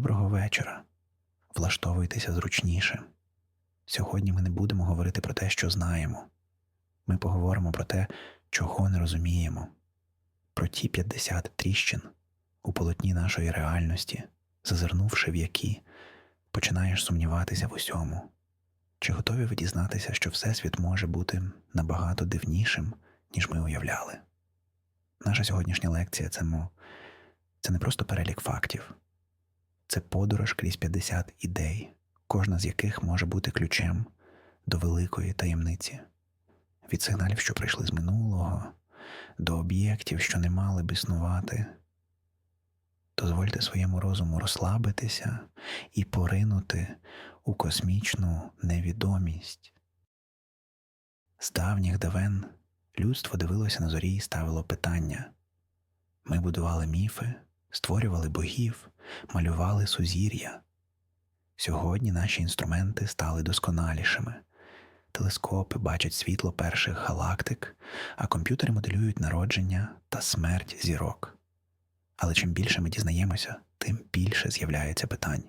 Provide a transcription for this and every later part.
Доброго вечора. Влаштовуйтеся зручніше. Сьогодні ми не будемо говорити про те, що знаємо. Ми поговоримо про те, чого не розуміємо, про ті 50 тріщин у полотні нашої реальності, зазирнувши в які, починаєш сумніватися в усьому. Чи готові ви дізнатися, що Всесвіт може бути набагато дивнішим, ніж ми уявляли? Наша сьогоднішня лекція це, це не просто перелік фактів, це подорож крізь 50 ідей, кожна з яких може бути ключем до великої таємниці, від сигналів, що прийшли з минулого, до об'єктів, що не мали б існувати. Дозвольте своєму розуму розслабитися і поринути у космічну невідомість. З давніх давен людство дивилося на зорі і ставило питання. Ми будували міфи, створювали богів, малювали сузір'я. Сьогодні наші інструменти стали досконалішими. Телескопи бачать світло перших галактик, а комп'ютери моделюють народження та смерть зірок. Але чим більше ми дізнаємося, тим більше з'являється питань.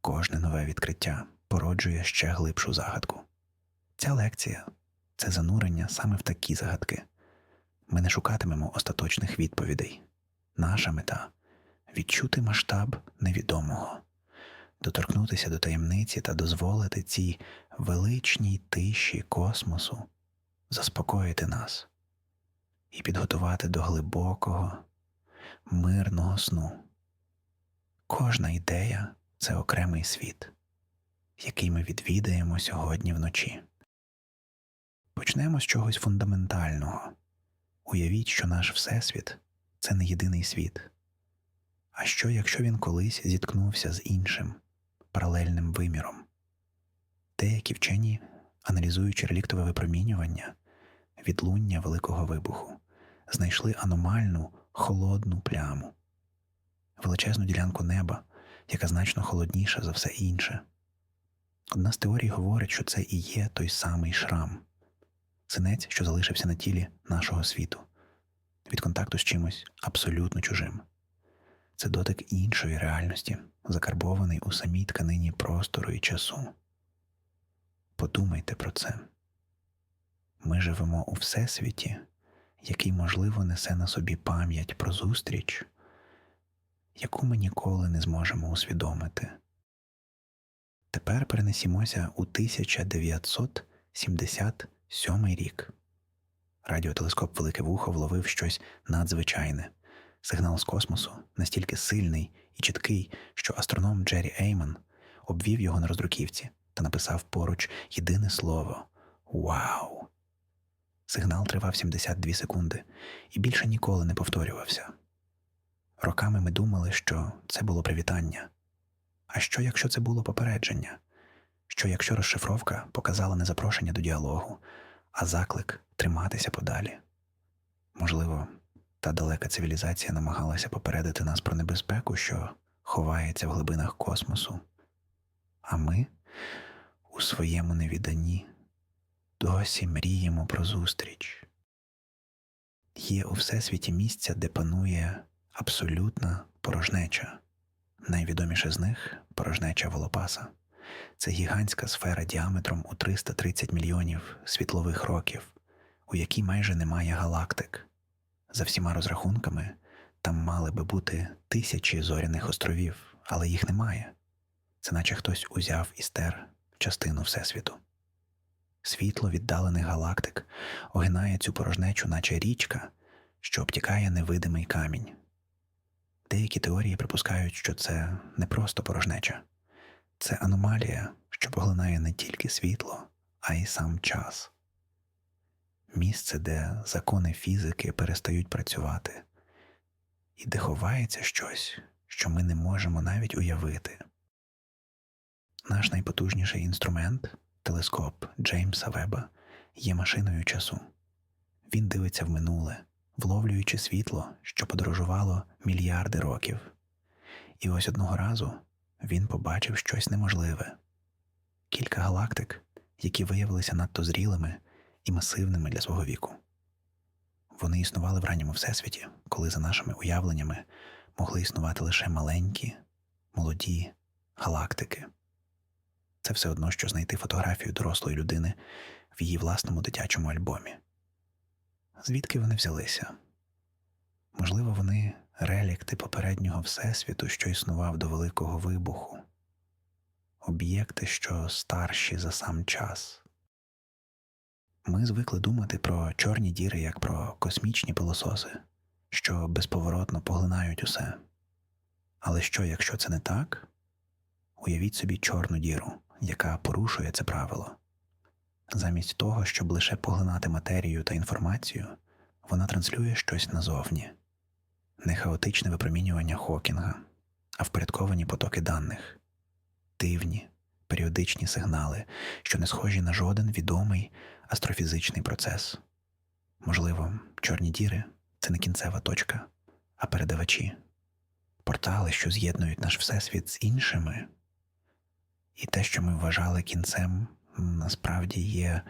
Кожне нове відкриття породжує ще глибшу загадку. Ця лекція це занурення саме в такі загадки. Ми не шукатимемо остаточних відповідей. Наша мета відчути масштаб невідомого, доторкнутися до таємниці та дозволити цій величній тиші космосу заспокоїти нас і підготувати до глибокого, мирного сну. Кожна ідея це окремий світ, який ми відвідаємо сьогодні вночі. Почнемо з чогось фундаментального. Уявіть, що наш Всесвіт це не єдиний світ. А що, якщо він колись зіткнувся з іншим паралельним виміром? Деякі вчені, аналізуючи реліктове випромінювання, відлуння Великого вибуху, знайшли аномальну холодну пляму, величезну ділянку неба, яка значно холодніша за все інше. Одна з теорій говорить, що це і є той самий шрам, синець, що залишився на тілі нашого світу, від контакту з чимось абсолютно чужим. Це дотик іншої реальності, закарбований у самій тканині простору і часу. Подумайте про це. Ми живемо у всесвіті, який, можливо, несе на собі пам'ять про зустріч, яку ми ніколи не зможемо усвідомити. Тепер перенесімося у 1977 рік. Радіотелескоп Велике Вухо вловив щось надзвичайне. Сигнал з космосу настільки сильний і чіткий, що астроном Джері Ейман обвів його на роздруківці та написав поруч єдине слово Вау! Сигнал тривав 72 секунди і більше ніколи не повторювався. Роками ми думали, що це було привітання. А що, якщо це було попередження? Що якщо розшифровка показала не запрошення до діалогу, а заклик триматися подалі? Можливо, та далека цивілізація намагалася попередити нас про небезпеку, що ховається в глибинах космосу, а ми у своєму невіданні досі мріємо про зустріч. Є у всесвіті місця, де панує абсолютна порожнеча. Найвідоміше з них порожнеча Волопаса. Це гігантська сфера діаметром у 330 мільйонів світлових років, у якій майже немає галактик. За всіма розрахунками, там мали би бути тисячі зоряних островів, але їх немає. Це наче хтось узяв і стер частину Всесвіту. Світло віддалених галактик огинає цю порожнечу, наче річка, що обтікає невидимий камінь. Деякі теорії припускають, що це не просто порожнеча, це аномалія, що поглинає не тільки світло, а й сам час місце, де закони фізики перестають працювати, і де ховається щось, що ми не можемо навіть уявити. Наш найпотужніший інструмент, телескоп Джеймса Веба, є машиною часу. Він дивиться в минуле, вловлюючи світло, що подорожувало мільярди років. І ось одного разу він побачив щось неможливе кілька галактик, які виявилися надто зрілими і масивними для свого віку. Вони існували в ранньому всесвіті, коли, за нашими уявленнями, могли існувати лише маленькі, молоді галактики. Це все одно, що знайти фотографію дорослої людини в її власному дитячому альбомі. Звідки вони взялися? Можливо, вони релікти попереднього Всесвіту, що існував до Великого вибуху, об'єкти, що старші за сам час. Ми звикли думати про чорні діри як про космічні пилососи, що безповоротно поглинають усе. Але що, якщо це не так? Уявіть собі чорну діру, яка порушує це правило. Замість того, щоб лише поглинати матерію та інформацію, вона транслює щось назовні не хаотичне випромінювання Хокінга, а впорядковані потоки даних, дивні, періодичні сигнали, що не схожі на жоден відомий астрофізичний процес. Можливо, чорні діри це не кінцева точка, а передавачі, портали, що з'єднують наш всесвіт з іншими, і те, що ми вважали кінцем, насправді є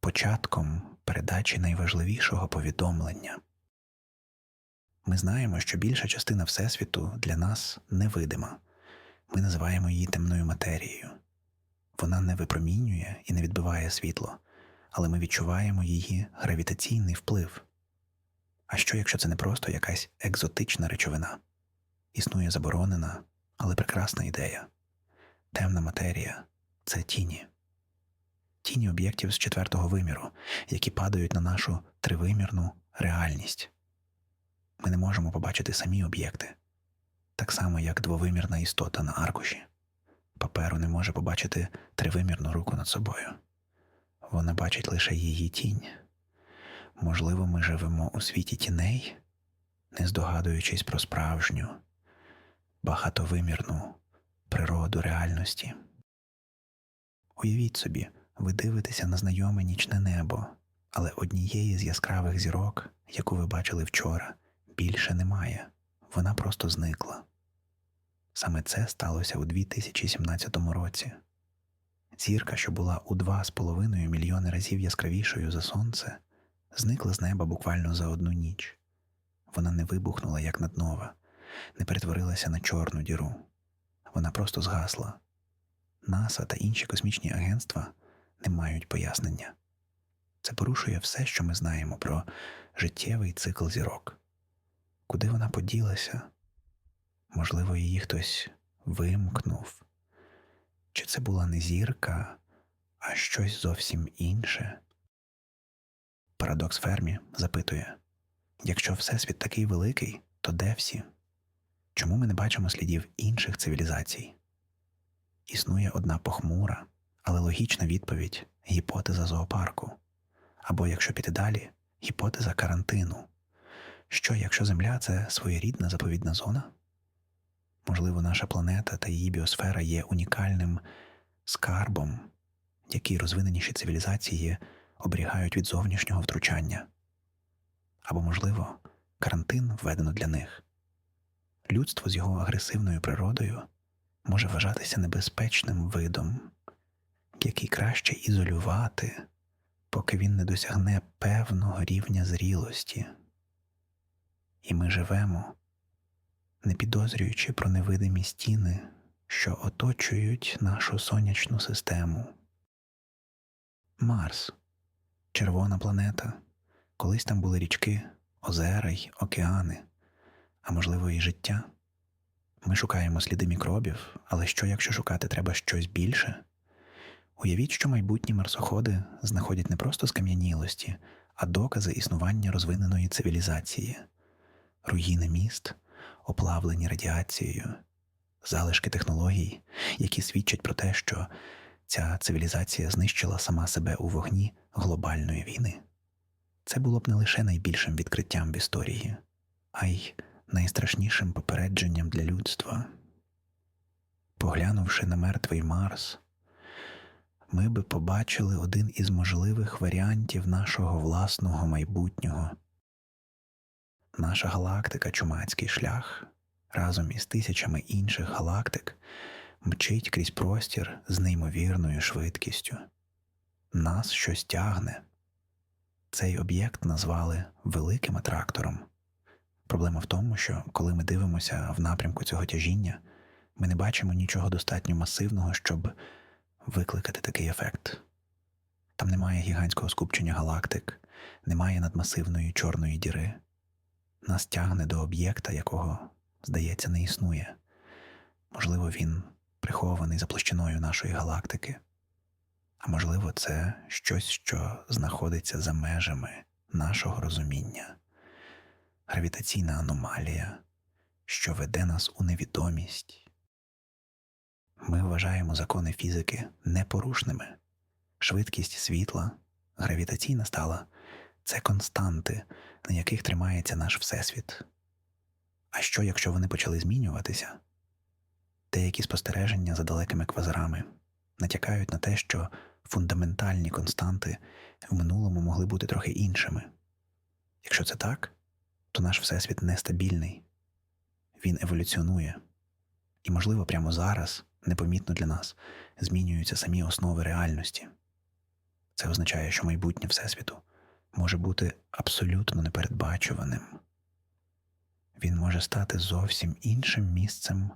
початком передачі найважливішого повідомлення. Ми знаємо, що більша частина Всесвіту для нас невидима. Ми називаємо її темною матерією. Вона не випромінює і не відбиває світло, але ми відчуваємо її гравітаційний вплив. А що, якщо це не просто якась екзотична речовина? Існує заборонена, але прекрасна ідея. Темна матерія це тіні, тіні об'єктів з четвертого виміру, які падають на нашу тривимірну реальність. Ми не можемо побачити самі об'єкти, так само, як двовимірна істота на аркуші. Паперу не може побачити тривимірну руку над собою. Вона бачить лише її тінь. Можливо, ми живемо у світі тіней, не здогадуючись про справжню, багатовимірну природу реальності. Уявіть собі, ви дивитеся на знайоме нічне небо, але однієї з яскравих зірок, яку ви бачили вчора, більше немає, вона просто зникла. Саме це сталося у 2017 році. Зірка, що була у два з половиною мільйони разів яскравішою за сонце, зникла з неба буквально за одну ніч. Вона не вибухнула як наднова, не перетворилася на чорну діру. Вона просто згасла. НАСА та інші космічні агентства не мають пояснення. Це порушує все, що ми знаємо про життєвий цикл зірок. Куди вона поділася? Можливо, її хтось вимкнув, чи це була не зірка, а щось зовсім інше? Парадокс Фермі запитує якщо Всесвіт такий великий, то де всі? Чому ми не бачимо слідів інших цивілізацій? Існує одна похмура, але логічна відповідь гіпотеза зоопарку. Або, якщо піти далі, гіпотеза карантину. Що, якщо Земля це своєрідна заповідна зона? Можливо, наша планета та її біосфера є унікальним скарбом, який розвиненіші цивілізації оберігають від зовнішнього втручання. Або, можливо, карантин введено для них. Людство з його агресивною природою може вважатися небезпечним видом, який краще ізолювати, поки він не досягне певного рівня зрілості. І ми живемо не підозрюючи про невидимі стіни, що оточують нашу сонячну систему. Марс червона планета. Колись там були річки, озера й океани, а можливо, і життя. Ми шукаємо сліди мікробів, але що, якщо шукати треба щось більше? Уявіть, що майбутні марсоходи знаходять не просто скам'янілості, а докази існування розвиненої цивілізації, руїни міст, оплавлені радіацією, залишки технологій, які свідчать про те, що ця цивілізація знищила сама себе у вогні глобальної війни. Це було б не лише найбільшим відкриттям в історії, а й найстрашнішим попередженням для людства. Поглянувши на мертвий Марс, ми би побачили один із можливих варіантів нашого власного майбутнього. Наша галактика Чумацький шлях разом із тисячами інших галактик мчить крізь простір з неймовірною швидкістю. Нас щось тягне. Цей об'єкт назвали великим атрактором. Проблема в тому, що коли ми дивимося в напрямку цього тяжіння, Ми не бачимо нічого достатньо масивного, щоб викликати такий ефект. Там немає гігантського скупчення галактик, немає надмасивної чорної діри. Нас тягне до об'єкта, якого, здається, не існує. Можливо, він прихований за площиною нашої галактики, а можливо, це щось, що знаходиться за межами нашого розуміння, гравітаційна аномалія, що веде нас у невідомість. Ми вважаємо закони фізики непорушними. Швидкість світла, гравітаційна стала це константи, на яких тримається наш Всесвіт. А що, якщо вони почали змінюватися? Деякі спостереження за далекими квазарами натякають на те, що фундаментальні константи в минулому могли бути трохи іншими. Якщо це так, то наш Всесвіт нестабільний, він еволюціонує, і, можливо, прямо зараз, непомітно для нас, змінюються самі основи реальності. Це означає, що майбутнє Всесвіту може бути абсолютно непередбачуваним. Він може стати зовсім іншим місцем,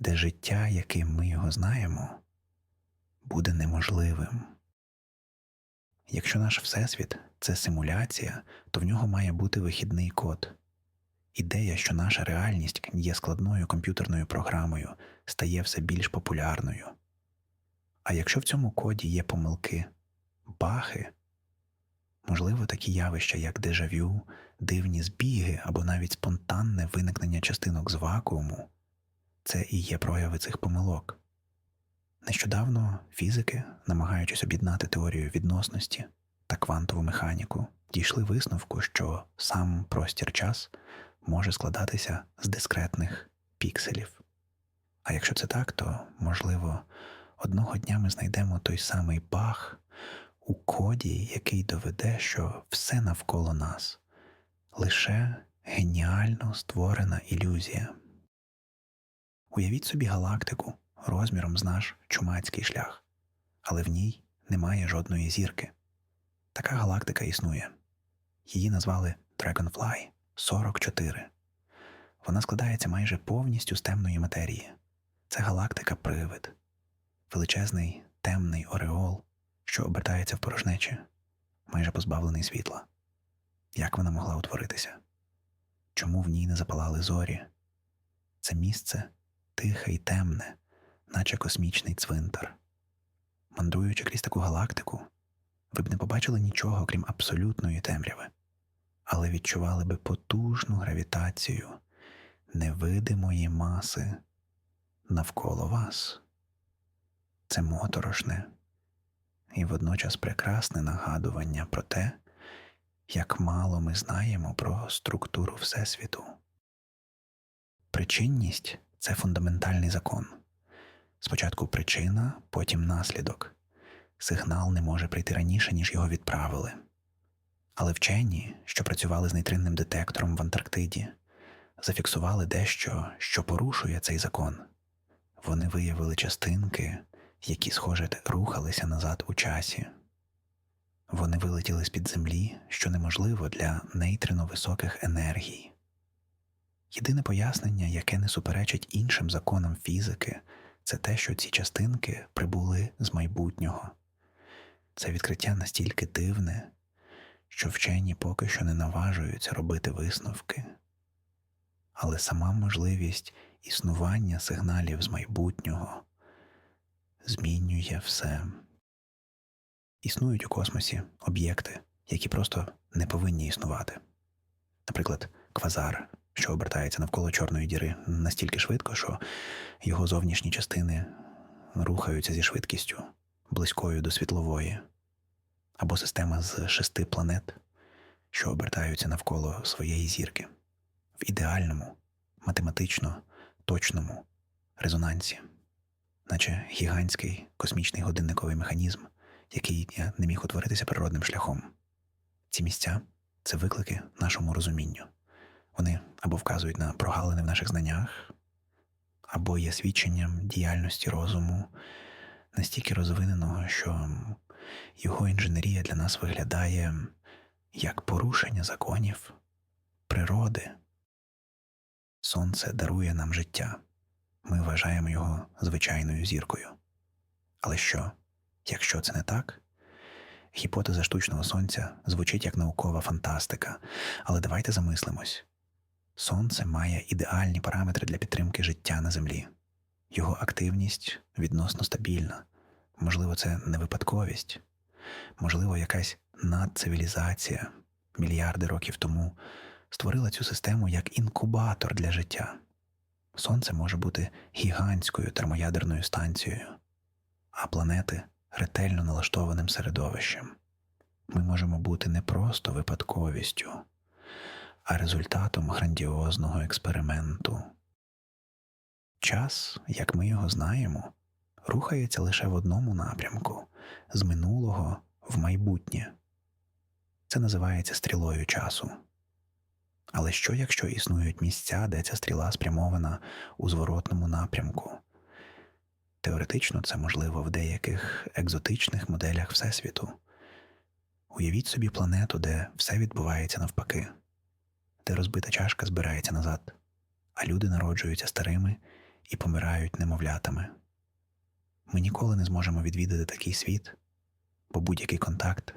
де життя, яким ми його знаємо, буде неможливим. Якщо наш Всесвіт це симуляція, то в нього має бути вихідний код. Ідея, що наша реальність є складною комп'ютерною програмою, стає все більш популярною. А якщо в цьому коді є помилки, бахи, можливо, такі явища, як дежавю, дивні збіги або навіть спонтанне виникнення частинок з вакууму, це і є прояви цих помилок. Нещодавно фізики, намагаючись об'єднати теорію відносності та квантову механіку, дійшли висновку, що сам простір час може складатися з дискретних пікселів. А якщо це так, то, можливо, одного дня ми знайдемо той самий баг у коді, який доведе, що все навколо нас лише геніально створена ілюзія. Уявіть собі галактику розміром з наш чумацький шлях, але в ній немає жодної зірки. Така галактика існує. Її назвали Dragonfly 44. Вона складається майже повністю з темної матерії. Це галактика привид, величезний темний ореол, що обертається в порожнечі, майже позбавлений світла. Як вона могла утворитися? Чому в ній не запалали зорі? Це місце тихе й темне, наче космічний цвинтар. Мандруючи крізь таку галактику, ви б не побачили нічого, крім абсолютної темряви, але відчували би потужну гравітацію невидимої маси навколо вас. Це моторошне і водночас прекрасне нагадування про те, як мало ми знаємо про структуру Всесвіту. Причинність це фундаментальний закон. Спочатку причина, потім наслідок. Сигнал не може прийти раніше, ніж його відправили. Але вчені, що працювали з нейтринним детектором в Антарктиді, зафіксували дещо, що порушує цей закон. Вони виявили частинки, які, схоже, рухалися назад у часі. Вони вилетіли з під землі, що неможливо для нейтрино високих енергій. Єдине пояснення, яке не суперечить іншим законам фізики, це те, що ці частинки прибули з майбутнього. Це відкриття настільки дивне, що вчені поки що не наважуються робити висновки, але сама можливість існування сигналів з майбутнього змінює все. Існують у космосі об'єкти, які просто не повинні існувати. Наприклад, квазар, що обертається навколо Чорної діри настільки швидко, що його зовнішні частини рухаються зі швидкістю близькою до світлової, або система з шести планет, що обертаються навколо своєї зірки в ідеальному, математично точному резонансі, наче гігантський космічний годинниковий механізм, який не міг утворитися природним шляхом. Ці місця це виклики нашому розумінню. Вони або вказують на прогалини в наших знаннях, або є свідченням діяльності розуму настільки розвиненого, що його інженерія для нас виглядає як порушення законів природи. Сонце дарує нам життя, ми вважаємо його звичайною зіркою. Але що, якщо це не так? Гіпотеза штучного сонця звучить як наукова фантастика, але давайте замислимось. Сонце має ідеальні параметри для підтримки життя на Землі. Його активність відносно стабільна. Можливо, це не випадковість, можливо, якась надцивілізація мільярди років тому створила цю систему як інкубатор для життя. Сонце може бути гігантською термоядерною станцією, а планети ретельно налаштованим середовищем. Ми можемо бути не просто випадковістю, а результатом грандіозного експерименту. Час, як ми його знаємо, рухається лише в одному напрямку з минулого в майбутнє. Це називається стрілою часу. Але що, якщо існують місця, де ця стріла спрямована у зворотному напрямку? Теоретично це можливо в деяких екзотичних моделях Всесвіту. Уявіть собі планету, де все відбувається навпаки, де розбита чашка збирається назад, а люди народжуються старими і помирають немовлятами. Ми ніколи не зможемо відвідати такий світ, бо будь-який контакт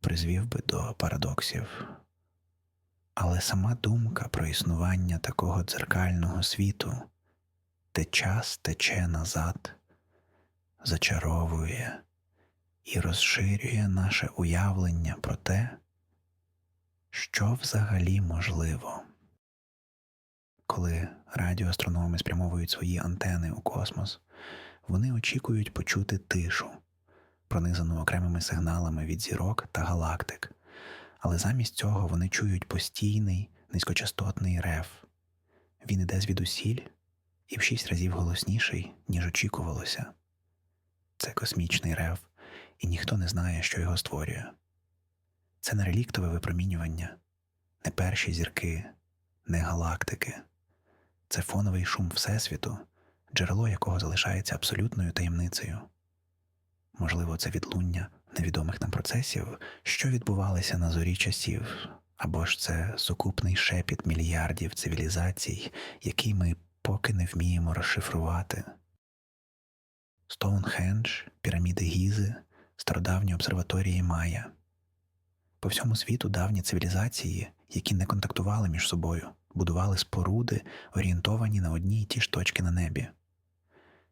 призвів би до парадоксів. Але сама думка про існування такого дзеркального світу, де час тече назад, зачаровує і розширює наше уявлення про те, що взагалі можливо. Коли радіоастрономи спрямовують свої антени у космос, вони очікують почути тишу, пронизану окремими сигналами від зірок та галактик, але замість цього вони чують постійний низькочастотний рев. Він іде звідусіль і в шість разів голосніший, ніж очікувалося. Це космічний рев, і ніхто не знає, що його створює. Це не реліктове випромінювання, не перші зірки, не галактики. Це фоновий шум Всесвіту, джерело якого залишається абсолютною таємницею. Можливо, це відлуння невідомих нам процесів, що відбувалися на зорі часів, або ж це сукупний шепіт мільярдів цивілізацій, який ми поки не вміємо розшифрувати. Стоунхендж, піраміди Гізи, стародавні обсерваторії Майя. По всьому світу давні цивілізації, які не контактували між собою, будували споруди, орієнтовані на одні й ті ж точки на небі.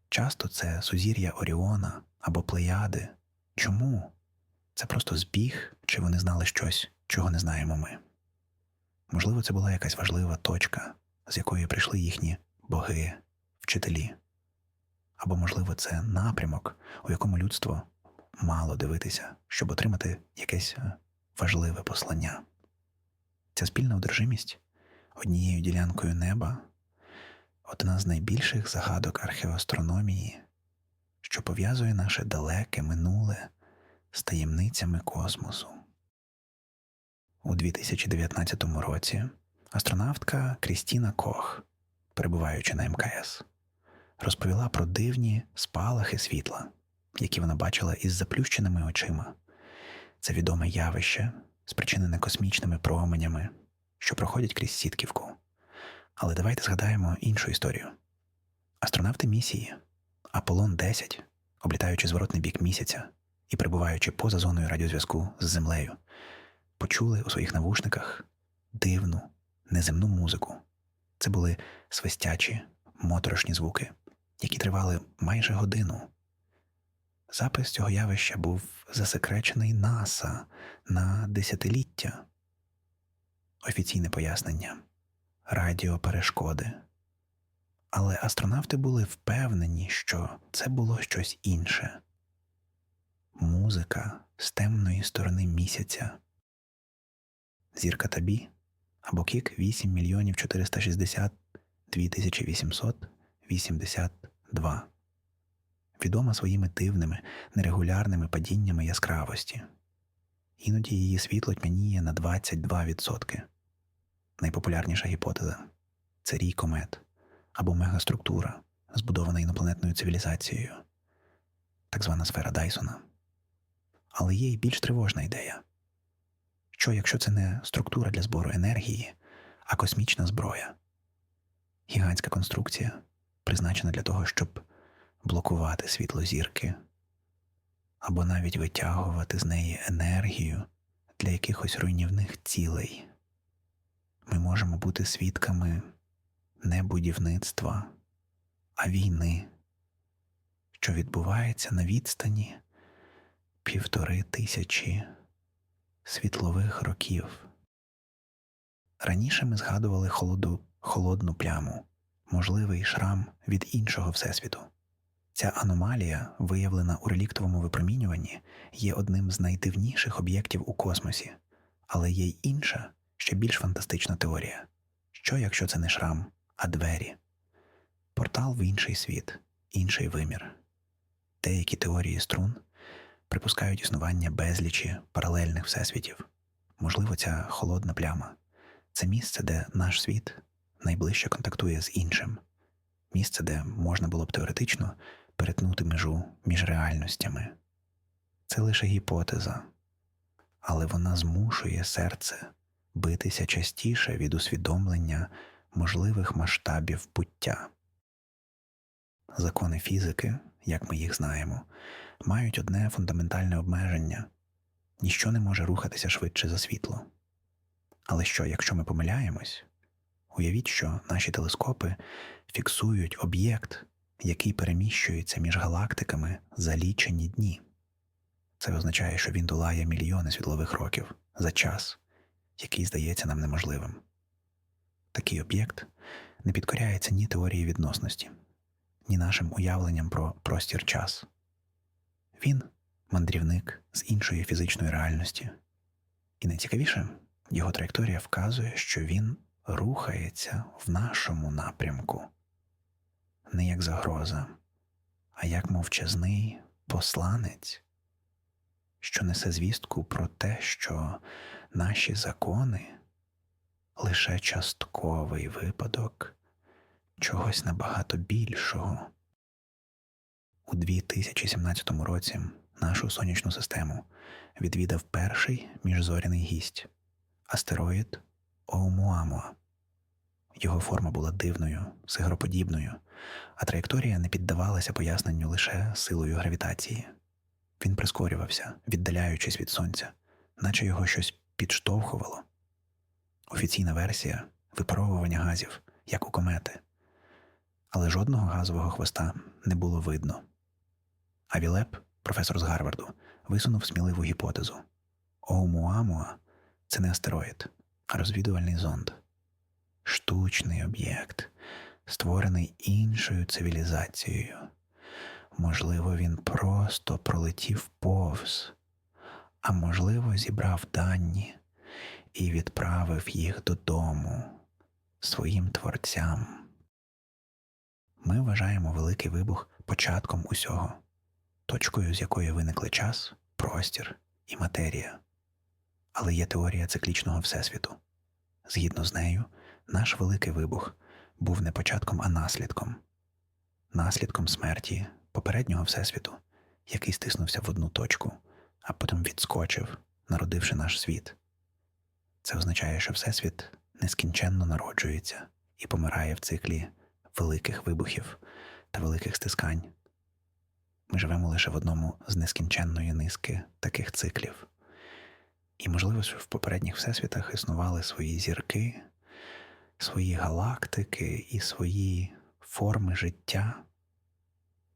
Часто це сузір'я Оріона або Плеяди. Чому? Це просто збіг, чи вони знали щось, чого не знаємо ми. Можливо, це була якась важлива точка, з якої прийшли їхні боги, вчителі. Або, можливо, це напрямок, у якому людство мало дивитися, щоб отримати якесь е, важливе послання. Ця спільна одержимість однією ділянкою неба одна з найбільших загадок археоастрономії, що пов'язує наше далеке минуле з таємницями космосу. У 2019 році астронавтка Крістіна Кох, перебуваючи на МКС, розповіла про дивні спалахи світла, які вона бачила із заплющеними очима. Це відоме явище, спричинене космічними променями, що проходять крізь сітківку. Але давайте згадаємо іншу історію. Астронавти місії Аполлон 10, облітаючи зворотний бік місяця і перебуваючи поза зоною радіозв'язку з Землею, почули у своїх навушниках дивну, неземну музику. Це були свистячі, моторошні звуки, які тривали майже годину. Запис цього явища був засекречений НАСА на десятиліття. Офіційне пояснення радіоперешкоди. Але астронавти були впевнені, що це було щось інше музика з темної сторони місяця. Зірка Табі або Кік 8 мільйонів 460 2882. Відома своїми дивними, нерегулярними падіннями яскравості. Іноді її світло тьмяніє на 22%. Найпопулярніша гіпотеза це рій комет або мегаструктура, збудована інопланетною цивілізацією, так звана сфера Дайсона. Але є й більш тривожна ідея що якщо це не структура для збору енергії, а космічна зброя, гігантська конструкція, призначена для того, щоб блокувати світло зірки, або навіть витягувати з неї енергію для якихось руйнівних цілей. Ми можемо бути свідками не будівництва, а війни, що відбувається на відстані півтори тисячі світлових років. Раніше ми згадували холоду, холодну пляму, можливий шрам від іншого всесвіту. Ця аномалія, виявлена у реліктовому випромінюванні, є одним з найдивніших об'єктів у космосі, але є й інша, ще більш фантастична теорія. Що, якщо це не шрам, а двері? Портал в інший світ, інший вимір. Деякі теорії струн припускають існування безлічі паралельних всесвітів. Можливо, ця холодна пляма це місце, де наш світ найближче контактує з іншим, місце, де можна було б теоретично перетнути межу між реальностями. Це лише гіпотеза, але вона змушує серце битися частіше від усвідомлення можливих масштабів буття. Закони фізики, як ми їх знаємо, мають одне фундаментальне обмеження ніщо не може рухатися швидше за світло. Але що, якщо ми помиляємось? Уявіть, що наші телескопи фіксують об'єкт, який переміщується між галактиками за лічені дні. Це означає, що він долає мільйони світлових років за час, який здається нам неможливим. Такий об'єкт не підкоряється ні теорії відносності, ні нашим уявленням про простір час. Він мандрівник з іншої фізичної реальності. І найцікавіше, його траєкторія вказує, що він рухається в нашому напрямку, не як загроза, а як мовчазний посланець, що несе звістку про те, що наші закони лише частковий випадок чогось набагато більшого. У 2017 році нашу сонячну систему відвідав перший міжзоряний гість астероїд Оумуамуа. Його форма була дивною, сигроподібною, а траєкторія не піддавалася поясненню лише силою гравітації. Він прискорювався, віддаляючись від сонця, наче його щось підштовхувало. Офіційна версія випаровування газів, як у комети, але жодного газового хвоста не було видно. А Вілеп, професор з Гарварду, висунув сміливу гіпотезу Оумуамуа це не астероїд, а розвідувальний зонд, штучний об'єкт, створений іншою цивілізацією. Можливо, він просто пролетів повз, а можливо, зібрав дані і відправив їх додому своїм творцям. Ми вважаємо великий вибух початком усього, точкою, з якої виникли час, простір і матерія. Але є теорія циклічного всесвіту. Згідно з нею, наш великий вибух був не початком, а наслідком, наслідком смерті попереднього всесвіту, який стиснувся в одну точку, а потім відскочив, народивши наш світ. Це означає, що Всесвіт нескінченно народжується і помирає в циклі великих вибухів та великих стискань. Ми живемо лише в одному з нескінченної низки таких циклів. І, можливо, що в попередніх всесвітах існували свої зірки, свої галактики і свої форми життя,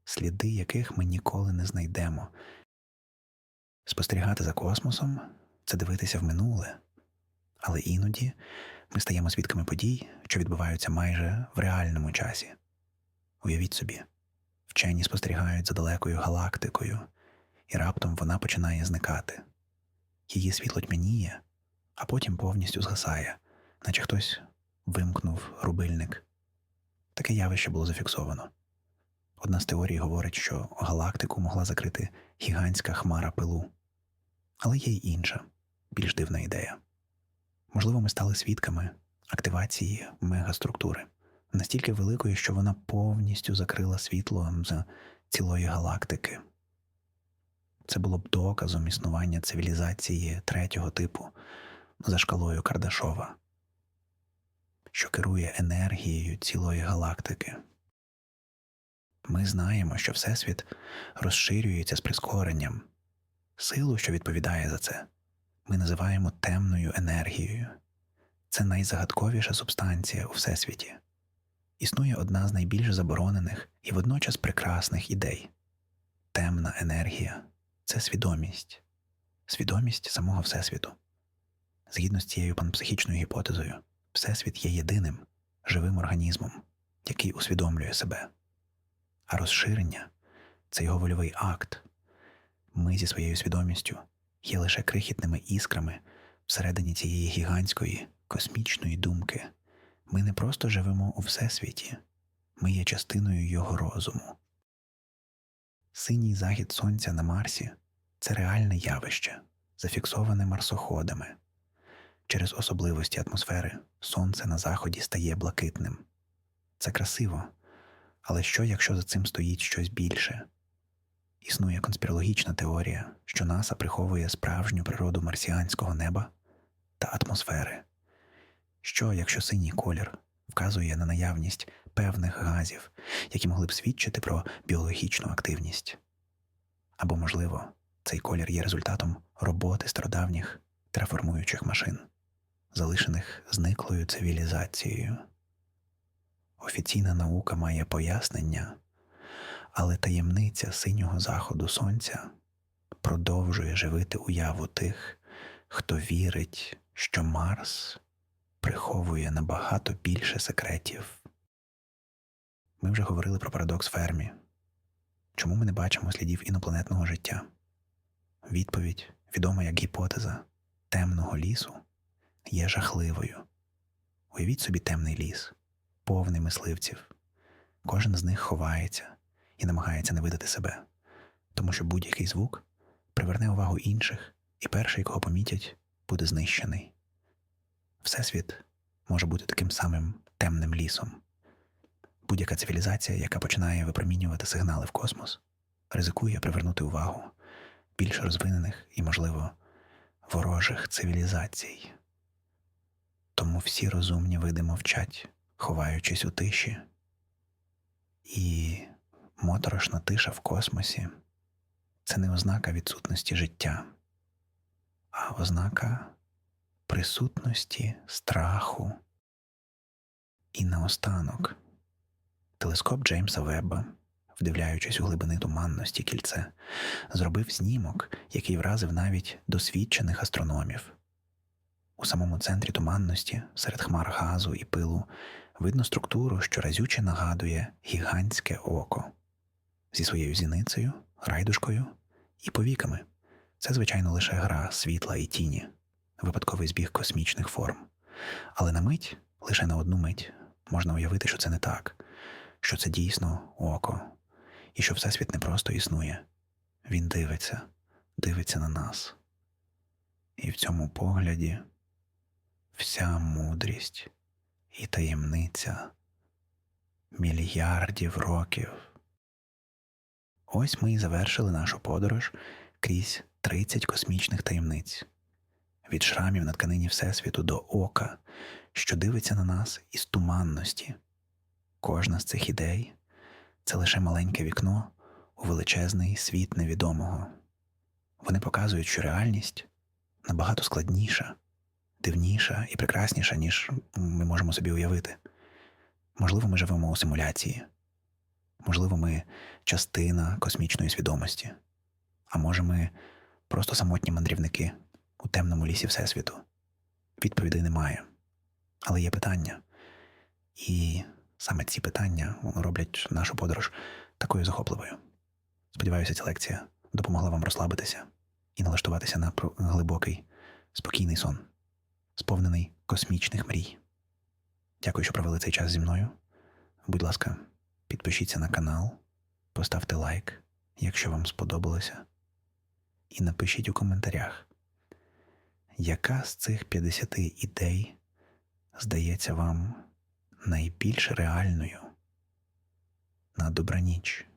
сліди яких ми ніколи не знайдемо. Спостерігати за космосом це дивитися в минуле, але іноді ми стаємо свідками подій, що відбуваються майже в реальному часі. Уявіть собі, вчені спостерігають за далекою галактикою, і раптом вона починає зникати. Її світло тьмяніє, а потім повністю згасає, наче хтось вимкнув рубильник. Таке явище було зафіксовано. Одна з теорій говорить, що галактику могла закрити гігантська хмара пилу. Але є й інша, більш дивна ідея. Можливо, ми стали свідками активації мегаструктури, настільки великої, що вона повністю закрила світло з цілої галактики. Це було б доказом існування цивілізації третього типу за шкалою Кардашова, що керує енергією цілої галактики. Ми знаємо, що Всесвіт розширюється з прискоренням. Силу, що відповідає за це, ми називаємо темною енергією. Це найзагадковіша субстанція у Всесвіті. Існує одна з найбільш заборонених і водночас прекрасних ідей. Темна енергія це свідомість, свідомість самого Всесвіту. Згідно з цією панпсихічною гіпотезою, Всесвіт є єдиним живим організмом, який усвідомлює себе. А розширення це його вольовий акт. Ми зі своєю свідомістю є лише крихітними іскрами всередині цієї гігантської космічної думки. Ми не просто живемо у Всесвіті, ми є частиною його розуму. Синій захід сонця на Марсі це реальне явище, зафіксоване марсоходами. Через особливості атмосфери сонце на заході стає блакитним. Це красиво, але що, якщо за цим стоїть щось більше? Існує конспірологічна теорія, що НАСА приховує справжню природу марсіанського неба та атмосфери. Що, якщо синій колір вказує на наявність певних газів, які могли б свідчити про біологічну активність? Або, можливо, цей колір є результатом роботи стародавніх тераформуючих машин, залишених зниклою цивілізацією. Офіційна наука має пояснення, але таємниця синього заходу сонця продовжує живити уяву тих, хто вірить, що Марс приховує набагато більше секретів. Ми вже говорили про парадокс Фермі. Чому ми не бачимо слідів інопланетного життя? Відповідь, відома як гіпотеза темного лісу, є жахливою. Уявіть собі темний ліс, повний мисливців. Кожен з них ховається і намагається не видати себе, тому що будь-який звук приверне увагу інших, і перший, кого помітять, буде знищений. Всесвіт може бути таким самим темним лісом. Будь-яка цивілізація, яка починає випромінювати сигнали в космос, ризикує привернути увагу більш розвинених і, можливо, ворожих цивілізацій. Тому всі розумні види мовчать, ховаючись у тиші, і моторошна тиша в космосі це не ознака відсутності життя, а ознака присутності страху. І наостанок телескоп Джеймса Вебба, вдивляючись у глибини туманності кільце, зробив знімок, який вразив навіть досвідчених астрономів. У самому центрі туманності, серед хмар газу і пилу, видно структуру, що разюче нагадує гігантське око зі своєю зіницею, райдушкою і повіками. Це, звичайно, лише гра світла і тіні, випадковий збіг космічних форм. Але на мить, лише на одну мить, можна уявити, що це не так, що це дійсно око, і що Всесвіт не просто існує, він дивиться, дивиться на нас. І в цьому погляді вся мудрість і таємниця мільярдів років. Ось ми і завершили нашу подорож крізь 30 космічних таємниць, від шрамів на тканині Всесвіту до ока, що дивиться на нас із туманності. Кожна з цих ідей це лише маленьке вікно у величезний світ невідомого. Вони показують, що реальність набагато складніша, дивніша і прекрасніша, ніж ми можемо собі уявити. Можливо, ми живемо у симуляції, можливо, ми частина космічної свідомості, а може, ми просто самотні мандрівники у темному лісі Всесвіту. Відповідей немає. Але є питання. І саме ці питання роблять нашу подорож такою захопливою. Сподіваюся, ця лекція допомогла вам розслабитися і налаштуватися на глибокий, спокійний сон, сповнений космічних мрій. Дякую, що провели цей час зі мною. Будь ласка, підпишіться на канал, поставте лайк, якщо вам сподобалося, і напишіть у коментарях, яка з цих 50 ідей здається вам найбільш реальною на добраніч.